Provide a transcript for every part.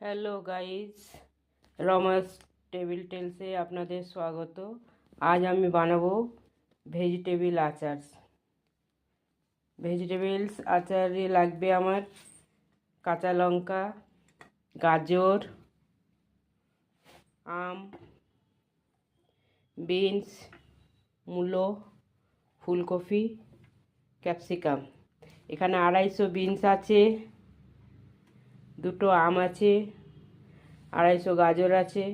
Hello guys, রমাস table টেলসে আপনাদের স্বাগত। আজ আমি বানাবো ভেজিটেবিল আচার। ভেজিটেবিলস আচারে লাগবে আমার কাঁচা লঙ্কা, গাজর, আম, বিনস, মূলো, ফুলকপি, ক্যাপসিকাম। এখানে আড়াইশো বিনস আছে। দুটো আম আছে, আড়াইশো গাজর আছে,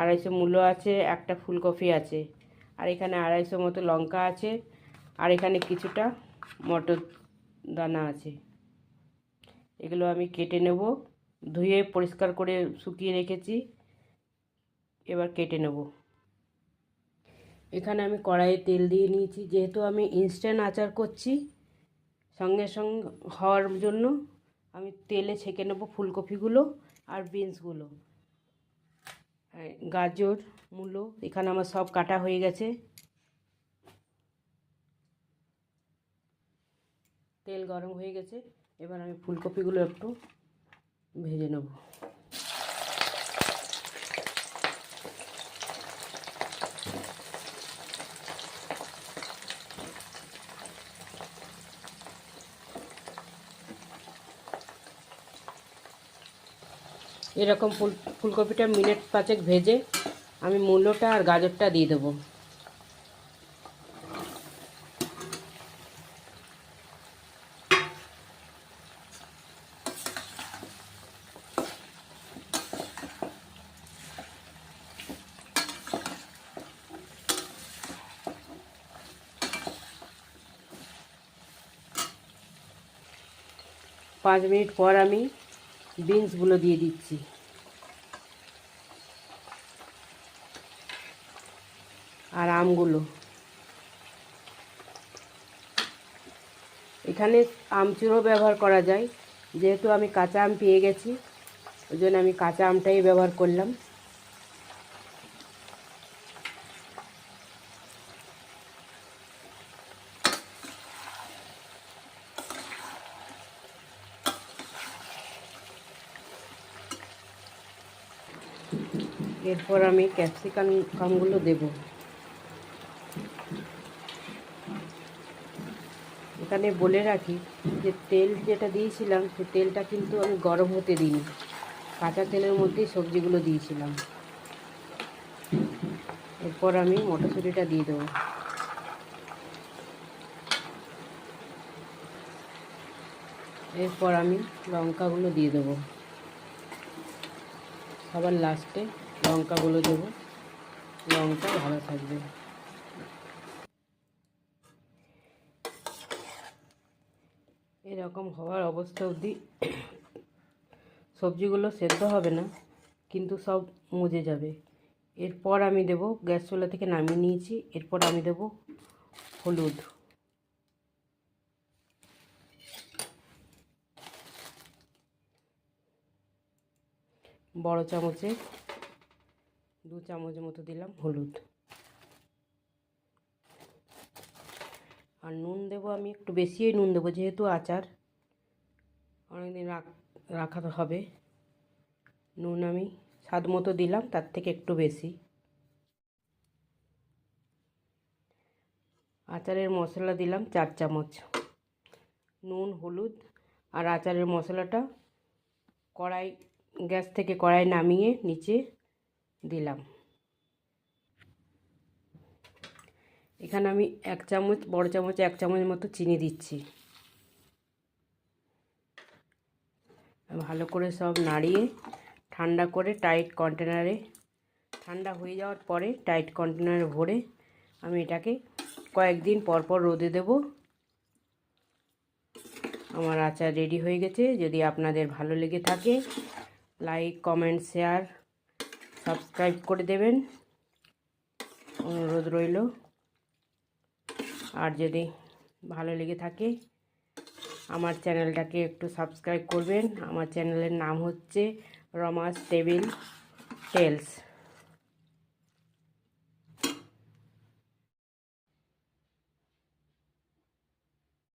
আড়াইশো মূলো আছে, একটা ফুলকপি আছে। আর এখানে আড়াইশো মতো লঙ্কা আছে, আর এখানে কিছুটা মটর দানা আছে। এগুলো আমি কেটে নেব, ধুয়ে পরিষ্কার করে শুকিয়ে রেখেছি, এবার কেটে নেব। এখানে আমি কড়াইয়ে তেল দিয়ে নিয়েছি, যেহেতু আমি ইনস্ট্যান্ট আচার করছি, সঙ্গে সঙ্গে হওয়ার জন্য আমি তেলে ছেঁকে নেব ফুলকপিগুলো আর বিনসগুলো। গাজর, মূলো, এখানে আমার সব কাটা হয়ে গেছে। তেল গরম হয়ে গেছে। এবার আমি ফুলকপিগুলো একটু ভেজে নেব। এরকম ফুল, ফুলকপিটা মিনিট পাঁচেক ভেজে আমি মূলোটা আর গাজরটা দিয়ে দেবো। পাঁচ মিনিট পর আমি বিনসগুলো দিয়ে দিচ্ছি। আর আমগুলো। এখানে আমচুরও ব্যবহার করা যায়। যেহেতু আমি কাঁচা আম পেয়ে গেছি, ওই জন্য আমি কাঁচা আমটাই ব্যবহার করলাম। এরপর আমি ক্যাপসিকাম কামগুলো দেব। এখানে বলে রাখি যে তেল যেটা দিয়েছিলাম, সে তেলটা কিন্তু আমি গরম হতে দিইনি। কাঁচা তেলের মধ্যেই সবজিগুলো দিয়েছিলাম। এরপর আমি মটরশুঁটিটা দিয়ে দেবো। এরপর আমি লঙ্কাগুলো দিয়ে দেবো। সবার লাস্টে লঙ্কাগুলো দেবো। লঙ্কা ভালো থাকবে। এরকম হওয়ার অবস্থা অবধি সবজিগুলো সেদ্ধ হবে না, কিন্তু সব মজে যাবে। এরপর আমি দেব গ্যাস চুলা থেকে নামিয়ে নিয়েছি। এরপর আমি দেব হলুদ। বড় চামচে দু চামচ মতো দিলাম হলুদ। আর নুন দেবো আমি, একটু বেশিই নুন দেবো, যেহেতু আচার। অনেকদিন রাখা হবে। নুন আমি স্বাদ মতো দিলাম, তার থেকে একটু বেশি। আচারের মশলা দিলাম চার চামচ। নুন, হলুদ আর আচারের মশলাটা কড়াই, গ্যাস থেকে কড়াই নামিয়ে নিচে দিলাম। এখানে আমি এক চামচ, বড় চামচ এক চামচ মতো চিনি দিচ্ছি। ভালো করে সব নাড়িয়ে, ঠান্ডা করে টাইট কন্টেনারে, ঠান্ডা হয়ে যাওয়ার পরে টাইট কন্টেনারে ভরে আমি এটাকে কয়েকদিন পর পর রোদে দেব। আমার আচার রেডি হয়ে গেছে। যদি আপনাদের ভালো লেগে থাকে, লাইক, কমেন্ট, শেয়ার সাবস্ক্রাইব করে দেবেন। অনুরোধ রইল। আর যদি ভালো লেগে থাকে, আমার চ্যানেলটাকে একটু সাবস্ক্রাইব করবেন। আমার চ্যানেলের নাম হচ্ছে রমাস টেবিল টেলস